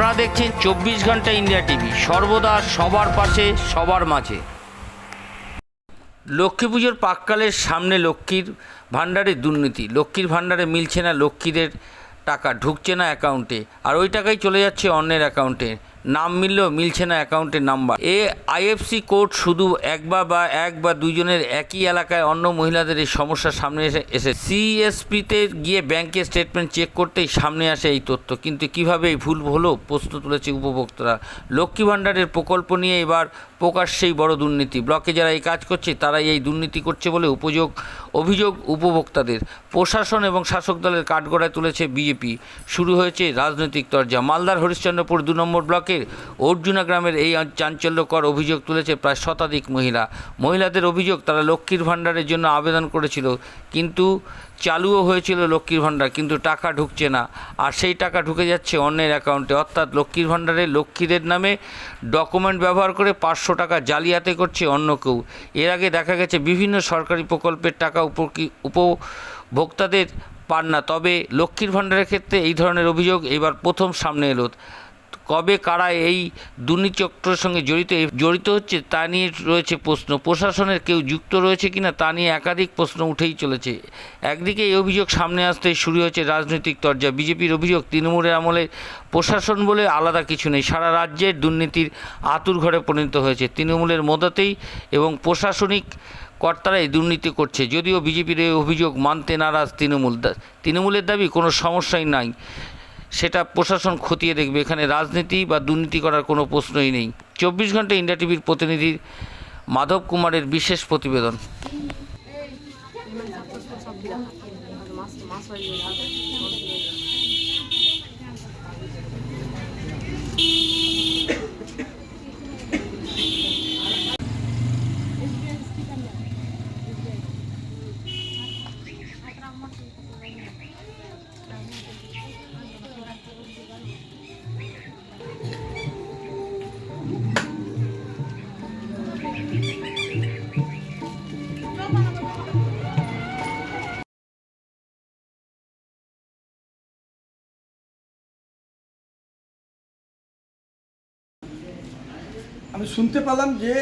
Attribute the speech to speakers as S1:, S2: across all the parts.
S1: আপনারা দেখছেন চব্বিশ ঘণ্টা ইন্ডিয়া টিভি। সর্বদা সবার পাশে, সবার মাঝে। লক্ষ্মী পুজোর পাককালের সামনে লক্ষ্মীর ভাণ্ডারে দুর্নীতি। লক্ষ্মীর ভাণ্ডারে মিলছে না লক্ষ্মীদের টাকা, ঢুকছে না অ্যাকাউন্টে। আর ওই টাকাই চলে যাচ্ছে অন্যের অ্যাকাউন্টে। নাম মিললেও মিলছে না অ্যাকাউন্টের নাম্বার। এ আইএফসি কোর্ট শুধু একবার বা এক বা দুজনের একই এলাকায় অন্য মহিলাদের এই সমস্যার সামনে এসে এসে সিএসপিতে গিয়ে ব্যাংকের স্টেটমেন্ট চেক করতেই সামনে আসে এই তথ্য। কিন্তু কীভাবে এই ভুল হলো প্রশ্ন তুলেছে উপভোক্তারা। লক্ষ্মী ভাণ্ডারের প্রকল্প নিয়ে এবার প্রকাশ্যেই বড় দুর্নীতি। ব্লকে যারা এই কাজ করছে, তারাই এই দুর্নীতি করছে বলে উপযোগ অভিযোগ উপভোক্তাদের। প্রশাসন এবং শাসক দলের কাঠগড়ায় তুলেছে বিজেপি। শুরু হয়েছে রাজনৈতিক তরজা। মালদার হরিশ্চন্দ্রপুর দু নম্বর ব্লকের অর্জুনা গ্রামের এই চাঞ্চল্যকর অভিযোগ তুলেছে প্রায় শতাধিক মহিলা। মহিলাদের অভিযোগ, তারা লক্ষ্মীর ভাণ্ডারের জন্য আবেদন করেছিল। কিন্তু চালুও হয়েছিল লক্ষ্মীর ভাণ্ডার, কিন্তু টাকা ঢুকছে না। আর সেই টাকা ঢুকে যাচ্ছে অন্যের অ্যাকাউন্টে। অর্থাৎ লক্ষ্মীর ভাণ্ডারে লক্ষ্মীদের নামে ডকুমেন্ট ব্যবহার করে পাঁচশো টাকা জালিয়াতি করছে অন্য কেউ। এর আগে দেখা গেছে বিভিন্ন সরকারি প্রকল্পের টাকা উপভোক্তাদের পান না। তবে লক্ষ্মীর ভাণ্ডারের ক্ষেত্রে এই ধরনের অভিযোগ এবার প্রথম সামনে এলো। কবে কারা এই দুর্নীতিচক্রের সঙ্গে জড়িত জড়িত হচ্ছে তা নিয়ে রয়েছে প্রশ্ন। প্রশাসনের কেউ যুক্ত রয়েছে কিনা তা নিয়ে একাধিক প্রশ্ন উঠেই চলেছে। একদিকে এই অভিযোগ সামনে আসতে শুরু হয়েছে রাজনৈতিক তরজা। বিজেপির অভিযোগ, তৃণমূলের আমলে প্রশাসন বলে আলাদা কিছু নেই। সারা রাজ্যের দুর্নীতির আতুর ঘরে পরিণত হয়েছে। তৃণমূলের মদতেই এবং প্রশাসনিক কর্তারা এই দুর্নীতি করছে। যদিও বিজেপির এই অভিযোগ মানতে নারাজ তৃণমূল। তৃণমূলের দাবি, কোনো সমস্যাই নাই। সেটা প্রশাসন খতিয়ে দেখবে এখানে রাজনীতি বা দুর্নীতি করার কোনো প্রশ্নই নেই চব্বিশ ঘণ্টা ইন্ডিয়া টিভির প্রতিনিধি মাধব কুমারের বিশেষ প্রতিবেদন
S2: আমি শুনতে পেলাম যে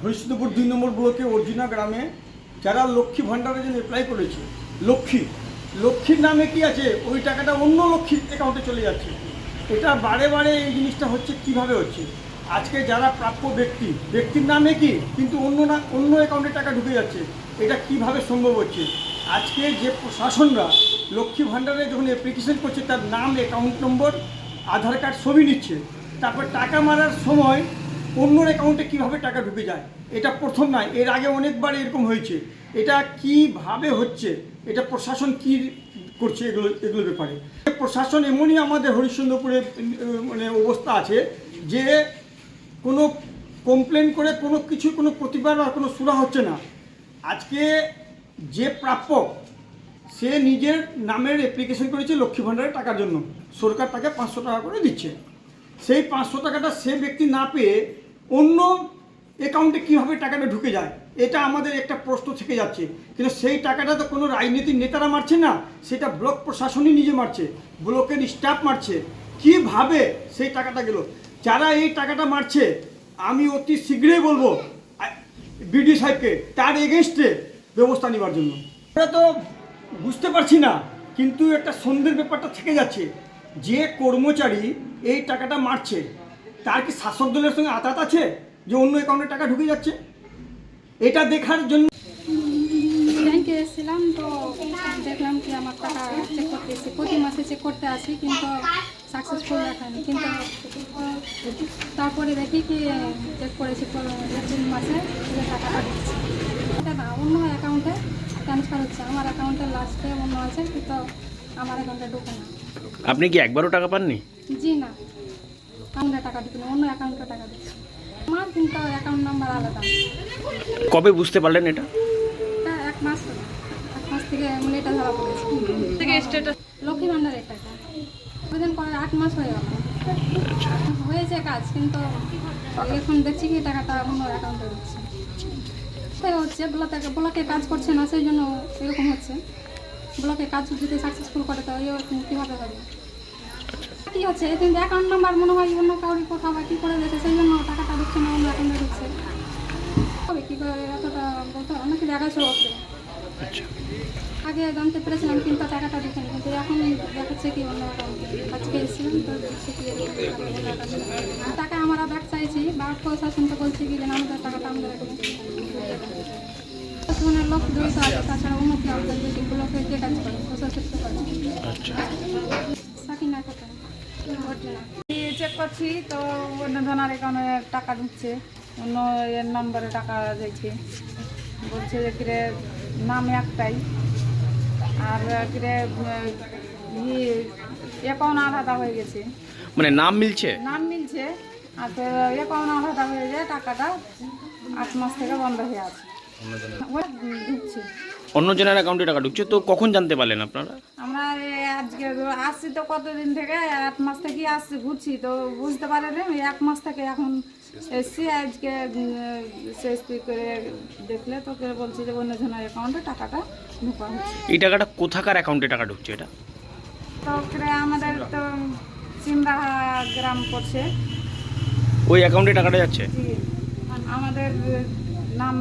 S2: হরিশ্চন্দ্রপুর দুই নম্বর ব্লকে অর্জুনা গ্রামে যারা লক্ষ্মী ভাণ্ডারের জন্য অ্যাপ্লাই করেছে, লক্ষ্মী, লক্ষ্মীর নামে কি আছে? ওই টাকাটা অন্য লক্ষ্মীর অ্যাকাউন্টে চলে যাচ্ছে। এটা বারে বারে এই জিনিসটা হচ্ছে, কীভাবে হচ্ছে? আজকে যারা প্রাপ্য ব্যক্তি, ব্যক্তির নামে কি, কিন্তু অন্য না, অন্য অ্যাকাউন্টে টাকা ঢুকে যাচ্ছে, এটা কীভাবে সম্ভব হচ্ছে? আজকে যে প্রশাসনরা লক্ষ্মী ভাণ্ডারে যখন অ্যাপ্লিকেশন করছে, তার নাম অ্যাকাউন্ট নম্বর আধার কার্ড ছবি নিচ্ছে, তারপর টাকা মারার সময় অন্যর অ্যাকাউন্টে কীভাবে টাকা ঢুকে যায়? এটা প্রথম নয়, এর আগে অনেকবার এরকম হয়েছে। এটা কীভাবে হচ্ছে? এটা প্রশাসন কি করছে এগুলো এগুলো ব্যাপারে? প্রশাসন এমনই আমাদের হরিশ্চন্দ্রপুরে মানে অবস্থা আছে যে কোনো কমপ্লেন করে কোনো কিছু, কোনো প্রতিবাদ আর কোনো সুরা হচ্ছে না। আজকে যে প্রাপ্য, সে নিজের নামের অ্যাপ্লিকেশন করেছে লক্ষ্মী ভাণ্ডারের টাকার জন্য। সরকার তাকে পাঁচশো টাকা করে দিচ্ছে। সেই পাঁচশো টাকাটা সে ব্যক্তি না পেয়ে অন্য অ্যাকাউন্টে কীভাবে টাকাটা ঢুকে যায়? এটা আমাদের একটা প্রশ্ন থেকে যাচ্ছে। কিন্তু সেই টাকাটা তো কোনো রাজনীতির নেতারা মারছে না, সেটা ব্লক প্রশাসনই নিজে মারছে, ব্লকের স্টাফ মারছে। কীভাবে সেই টাকাটা গেল? যারা এই টাকাটা মারছে, আমি অতি শীঘ্রই বলব, বিডি সাহেবকে, তার এগেনস্টে ব্যবস্থা নেওয়ার জন্য। আমরা তো বুঝতে পারছি না, কিন্তু একটা সন্দেহের ব্যাপারটা থেকে যাচ্ছে। যে কর্মচারী এই টাকাটা মারছে তার কি শাসক দলের সঙ্গে আতাত আছে? যে অন্য অ্যাকাউন্টে টাকা ঢুকে যাচ্ছে? এটা দেখার জন্য
S3: ব্যাংকে এসেছিলাম তো দেখলাম কি আমার টাকা চেক করতে এসেছি প্রতি মাসে চেক করতে আসি কিন্তু সাকসেসফুল দেখায়নি কিন্তু তারপরে দেখি কি চেক করেছি এপ্রিল মাসে যে টাকাটা ঢুকছে। এটা না অন্য অ্যাকাউন্টে ট্রান্সফার হচ্ছে। আমার অ্যাকাউন্টে লাস্টে অন্য আছে কিন্তু আমার অ্যাকাউন্টে ঢুকে না।
S4: আপনি কি একবারও টাকা পাননি?
S3: জি না। অ্যাকাউন্টে টাকা না অন্য অ্যাকাউন্টে টাকা ঢুকছে আমার কিন্তু অ্যাকাউন্ট নাম্বার আলাদা।
S4: কবে বুঝতে পারলেন এটা?
S3: তা এক মাস এক মাস থেকে মানে এটা ধরা পড়েছে। থেকে স্টেটাস লক্ষ্মী ভাণ্ডারের টাকা আবেদন করার আট মাস হয়ে গেল। হয়েছে কাজ কিন্তু এখন দেখছি কি টাকাটা অন্য অ্যাকাউন্টে সেটা হচ্ছে ব্লকে ব্লকে কাজ করছে না সেই জন্য এরকম হচ্ছে। ব্লকে কাজ যদি সাকসেসফুল করে তো এরকম কীভাবে হবে? কি হচ্ছে? কিন্তু অ্যাকাউন্ট নাম্বার মনে হয় অন্য কাউরি কোথাও বা কি করে দিয়েছে? সেই জন্য টাকাটা ঢুকছে না অন্য অ্যাকাউন্টে ঢুকছে হবে কি করে এতটা বলতে হবে নাকি দেখাচ্ছে
S4: আচ্ছা।
S3: আগে জানতে পেরেছিলাম কিন্তু টাকাটা ঢুকেনি কিন্তু এখন দেখাচ্ছে কি অন্য অ্যাকাউন্টে আজকে এসেছিলাম তো দেখছি কি টাকা আমরা ব্যাগ চাইছি বা প্রশাসনকে বলছি কি যে না, আমাদের টাকাটা আমাদের প্রশাসনের লোক জড়িত আছে তাছাড়া অন্য কেউ আমাদের ব্লকে যে কাজ করে করে।
S5: চেক করছি তো অন্য জনের এখানে টাকা ঢুকছে। অন্য এর নম্বরে টাকা যাচ্ছে বলছে যে কিরে নাম একটাই। আর কিরে অ্যাকাউন্ট আলাদা হয়ে গেছে।
S4: মানে নাম মিলছে?
S5: নাম মিলছে। আর তোর অ্যাকাউন্ট আলাদা হয়ে যায় টাকাটা আট মাস থেকে বন্ধ হয়ে আছে। ঢুকছে।
S4: অন্য জনের অ্যাকাউন্টে টাকা ঢুকছে তো কখন জানতে পারলেন আপনারা?
S5: আমরা আজকে আসছি তো কতদিন থেকে? আট মাস থেকে আসছি ঘুরছি তো বুঝতে পারিনি ওই এক মাস থেকে এখন এসছি আজকে শেষ করে দেখলে তোকে বলছি যে অন্য জনের অ্যাকাউন্টে টাকাটা ঢুকা হচ্ছে।
S4: এই টাকাটা কোথাকার অ্যাকাউন্টে টাকা ঢুকছে এটা?
S5: তো আমাদের তো সিমরাহা গ্রাম পড়ছে
S4: ওই অ্যাকাউন্টে টাকাটা যাচ্ছে?
S5: জি, আমাদের নাম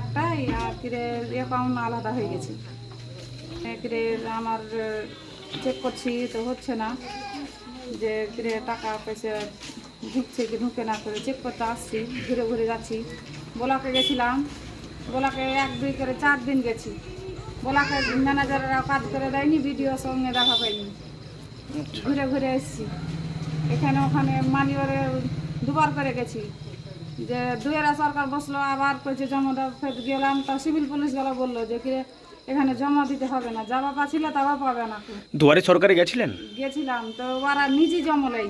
S5: একটাই আর কিরে অ্যাকাউন্ট আলাদা হয়ে গেছে। কিরে আমার চেক করছি তো হচ্ছে না। যে কিরে টাকা পয়সা ঢুকছে কি ঢুকে না করে চেক করতে আসছি ঘুরে ঘুরে যাচ্ছি। বোলাকে গেছিলাম বোলাকে এক দুই করে চার দিন গেছি। বোলাকে ম্যানেজাররা কাজ করে দেয়নি ভিডিও সঙ্গে দেখা পাইনি ঘুরে ঘুরে এসেছি। এখানে ওখানে মানিওরে দুবার করে গেছি। যে দুয়েরা সরকার বসল আবার কইছে জমা দাও ফের গেলাম। তা সিভিল পুলিশ গেলা বলল যে কি এখানে জমা দিতে হবে না। যাবা পাচ্ছিল তাবা পাবে না।
S4: দুয়ারে সরকারে গেছিলেন?
S5: গেছিলাম। তো ওরা নিজেই জমা লাই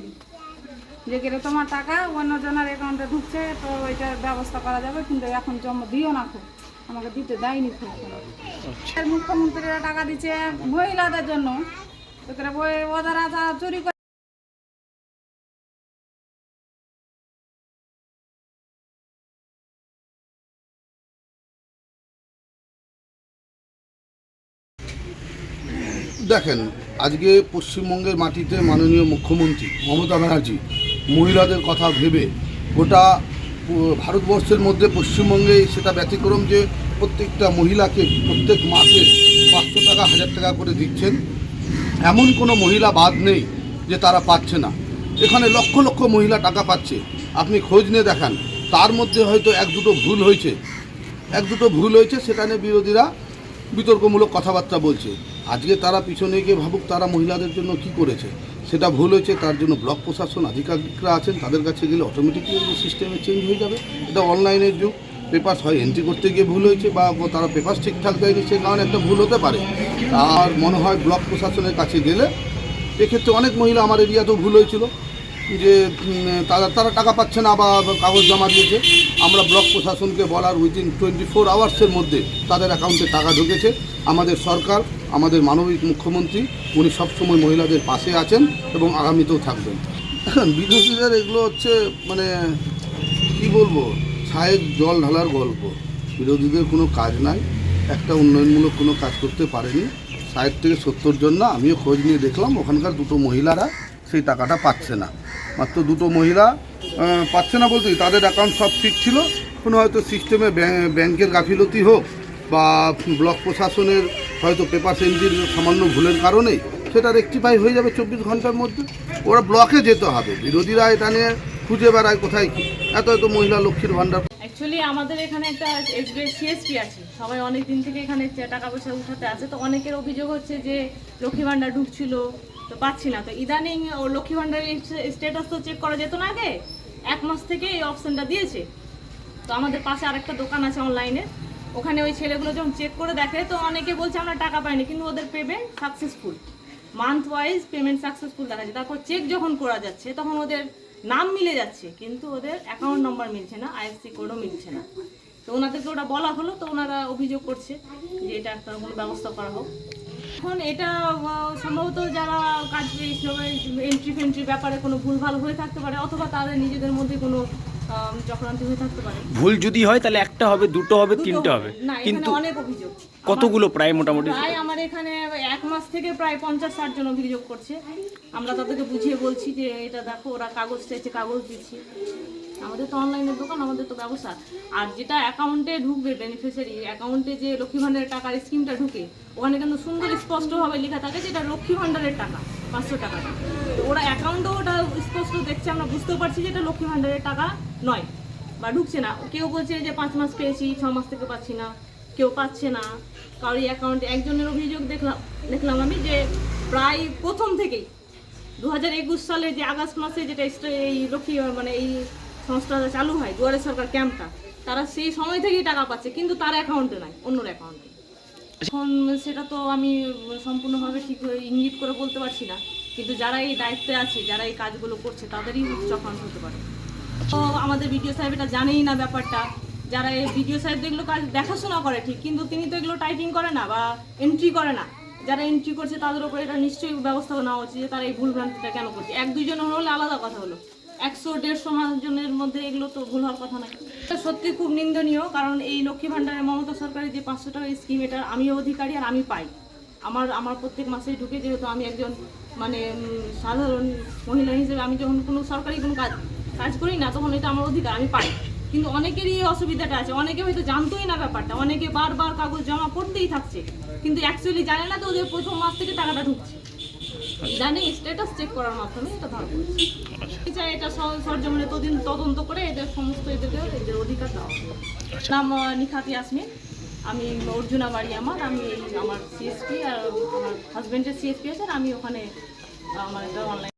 S5: যে কিরে তোমার টাকা অন্য জনের অ্যাকাউন্টে ঢুকছে তো ওইটার ব্যবস্থা করা যাবে কিন্তু এখন জমা দিও না খুব। আমাকে দিতে দেয়নি খুব।
S4: আচ্ছা।
S5: মুখ্যমন্ত্রীরা টাকা দিচ্ছে মহিলাদের জন্য। তো ওরা যা চুরি
S6: দেখেন, আজকে পশ্চিমবঙ্গের মাটিতে মাননীয় মুখ্যমন্ত্রী মমতা ব্যানার্জি মহিলাদের কথা ভেবে গোটা ভারতবর্ষের মধ্যে পশ্চিমবঙ্গে সেটা ব্যতিক্রম যে প্রত্যেকটা মহিলাকে, প্রত্যেক মাসে পাঁচশো টাকা, হাজার টাকা করে দিচ্ছেন, এমন কোনো মহিলা বাদ নেই যে তারা পাচ্ছে না। এখানে লক্ষ লক্ষ মহিলা টাকা পাচ্ছে। আপনি খোঁজ নিয়ে দেখান, তার মধ্যে হয়তো এক দুটো ভুল হয়েছে। এক দুটো ভুল হয়েছে সেখানে বিরোধীরা বিতর্কমূলক কথাবার্তা বলছে। আজকে তারা পিছনে গিয়ে ভাবুক তারা মহিলাদের জন্য কি করেছে। সেটা ভুল হয়েছে, তার জন্য ব্লক প্রশাসন, আধিকারিকরা আছেন, তাদের কাছে গেলে অটোমেটিকলি সিস্টেমে চেঞ্জ হয়ে যাবে। এটা অনলাইনের যুগ পেপার্স হয় এন্ট্রি করতে গিয়ে ভুল হয়েছে বা তারা পেপার্স ঠিকঠাক দেয়নি, সে কারণে একটা ভুল হতে পারে। আর মনে হয় ব্লক প্রশাসনের কাছে গেলে এক্ষেত্রে অনেক মহিলা আমার এরিয়াতেও ভুল হয়েছিল, যে তারা তারা টাকা পাচ্ছে না বা কাগজ জমা দিয়েছে। আমরা ব্লক প্রশাসনকে বলার উইদিন টোয়েন্টি ফোর আওয়ার্সের মধ্যে তাদের অ্যাকাউন্টে টাকা ঢুকেছে। আমাদের সরকার আমাদের মানবিক মুখ্যমন্ত্রী, উনি সবসময় মহিলাদের পাশে আছেন এবং আগামীতেও থাকবেন। বিদেশিদের এগুলো হচ্ছে মানে কি বলব? ছায়ের জল ঢালার গল্প। বিরোধীদের কোনো কাজ নাই, একটা উন্নয়নমূলক কোনো কাজ করতে পারেনি। ষাট থেকে সত্তর জন না, আমিও খোঁজ নিয়ে দেখলাম, ওখানকার দুটো মহিলারা সেই টাকাটা পাচ্ছে না। মাত্র দুটো মহিলা পাচ্ছে না বলতেই তাদের অ্যাকাউন্ট সব ঠিক ছিল। কোনো হয়তো সিস্টেমে ব্যাংকের গাফিলতি হোক বা ব্লক প্রশাসনের হয়তো পেপার এন্ট্রির সামান্য ভুলের কারণে সেটা রেক্টিফাই হয়ে যাবে চব্বিশ ঘণ্টার মধ্যে। ওরা ব্লকে যেতে হবে। বিরোধীরা এটা নিয়ে খুঁজে বেড়ায় কোথায় কি। এত এত মহিলা লক্ষ্মীর ভাণ্ডার।
S7: অ্যাকচুয়ালি আমাদের এখানে একটা এসবিআই সিএসপি আছে। সবাই অনেক দিন থেকে এখানে টাকা পয়সা উঠাতে আছে। তো অনেকের অভিযোগ হচ্ছে যে লক্ষ্মী ভাণ্ডার ঢুকছিল, তো পাচ্ছি না। তো ইদানিং ও লক্ষ্মী ভাণ্ডারের স্ট্যাটাস তো চেক করা যেত না আগে। এক মাস থেকে এই অপশনটা দিয়েছে। তো আমাদের পাশে আরেকটা দোকান আছে অনলাইনে ওখানে ওই ছেলেগুলো যখন চেক করে দেখে, তো অনেকে বলছে আমরা টাকা পাইনি, কিন্তু ওদের payment successful month wise payment successful দেখা দেখাচ্ছে তারপর চেক যখন করা যাচ্ছে, তখন ওদের নাম মিলে যাচ্ছে, কিন্তু ওদের অ্যাকাউন্ট নাম্বার মিলছে না আইএফসি কোডও মিলছে না। তো ওনাদেরকে ওটা বলা হলো, তো ওনারা অভিযোগ করছে যে এটা একটা কোনো ব্যবস্থা করা হোক। এখন এটা সম্ভবত যারা কাজ সবাই এন্ট্রি ফেন্ট্রি ব্যাপারে কোনো ভুলভাল হয়ে থাকতে পারে, অথবা তাদের নিজেদের মধ্যে কোনো চক্রান্ত হয়ে থাকতে পারে।
S4: ভুল যদি হয় তাহলে একটা হবে দুটো হবে তিনটে হবে। কিন্তু
S7: অনেক অভিযোগ।
S4: কতগুলো প্রায় মোটামুটি?
S7: প্রায় আমার এখানে এক মাস থেকে প্রায় পঞ্চাশ ষাট জন অভিযোগ করছে। আমরা তাদেরকে বুঝিয়ে বলছি যে এটা দেখো ওরা কাগজ চাইছে কাগজ দিচ্ছি। আমাদের তো অনলাইনের দোকান আমাদের তো ব্যবসা। আর যেটা অ্যাকাউন্টে ঢুকবে বেনিফিশিয়ারি অ্যাকাউন্টে যে লক্ষ্মী ভাণ্ডারের টাকার স্কিমটা ঢুকে ওখানে কিন্তু সুন্দর স্পষ্টভাবে লেখা থাকে যে এটা লক্ষ্মী ভাণ্ডারের টাকা পাঁচশো টাকা। তো ওরা অ্যাকাউন্টেও ওটা স্পষ্ট দেখছে আমরা বুঝতেও পারছি যে এটা লক্ষ্মী ভাণ্ডারের টাকা। নয়। বা ঢুকছে না। কেউ বলছে যে পাঁচ মাস পেয়েছি, ছ মাস থেকে পাচ্ছি না। কেউ পাচ্ছে না। কারোর অ্যাকাউন্টে একজনের অভিযোগ দেখলাম দেখলাম আমি যে প্রায় প্রথম থেকেই। দু হাজার একুশ সালে যে আগস্ট মাসে যেটা এই লক্ষ্মী মানে এই সংস্থাটা চালু হয়, দুয়ারে সরকার ক্যাম্পটা, তারা সেই সময় থেকেই টাকা পাচ্ছে, কিন্তু তার অ্যাকাউন্টে নাই, অন্যর অ্যাকাউন্টে এখন সেটা তো আমি সম্পূর্ণভাবে ঠিক ইঙ্গিত করে বলতে পারছি না। কিন্তু যারা এই দায়িত্বে আছে, যারা এই কাজগুলো করছে, তাদেরই চক্রান্ত হতে পারে। তো আমাদের বিডিও সাহেব এটা জানেই না ব্যাপারটা। যারা এই বিডিও সাহেব এগুলো কাজ দেখাশোনা করে ঠিক, কিন্তু তিনি তো এগুলো টাইপিং করে না বা এন্ট্রি করে না। যারা এন্ট্রি করছে, তাদের উপর এটা নিশ্চয়ই ব্যবস্থা নেওয়া উচিত যে তারা এই ভুলভ্রান্তিটা কেন করছে। এক দুইজন হলে আলাদা কথা হলো। একশো, দেড়শো জনের মধ্যে এগুলো তো ভুল হওয়ার কথা নয়। সত্যি খুব নিন্দনীয়, কারণ এই লক্ষ্মী ভাণ্ডারের মমতা সরকারের যে পাঁচশো টাকা স্কিম এটা আমিও অধিকারী আর আমি পাই। আমার আমার প্রত্যেক মাসেই ঢুকে, যেহেতু আমি একজন মানে সাধারণ মহিলা হিসেবে আমি যখন কোনো সরকারি কোনো কাজ কাজ করি না তখন এটা আমার অধিকার আমি পাই কিন্তু অনেকেরই এই অসুবিধাটা আছে। অনেকে হয়তো জানতোই না ব্যাপারটা অনেকে বারবার কাগজ জমা করতেই থাকছে। কিন্তু অ্যাকচুয়ালি জানে না তো ওদের প্রথম মাস থেকে টাকাটা ঢুকছে। জানি স্ট্যাটাস চেক করার মাধ্যমে এটা ধরা পড়ছে। চাই এটা স- সরজমিনে তদিন- তদন্ত করে এদের সমস্ত এদেরকে এদের অধিকার দেওয়া হবে। নাম নিখাত ইয়াসমিন আমি অর্জুনা বাড়ি আমার আমি আমার সিএসপি আর আমার হাজব্যান্ডের সিএসপি আছে আর আমি ওখানে আমার একটা অনলাইন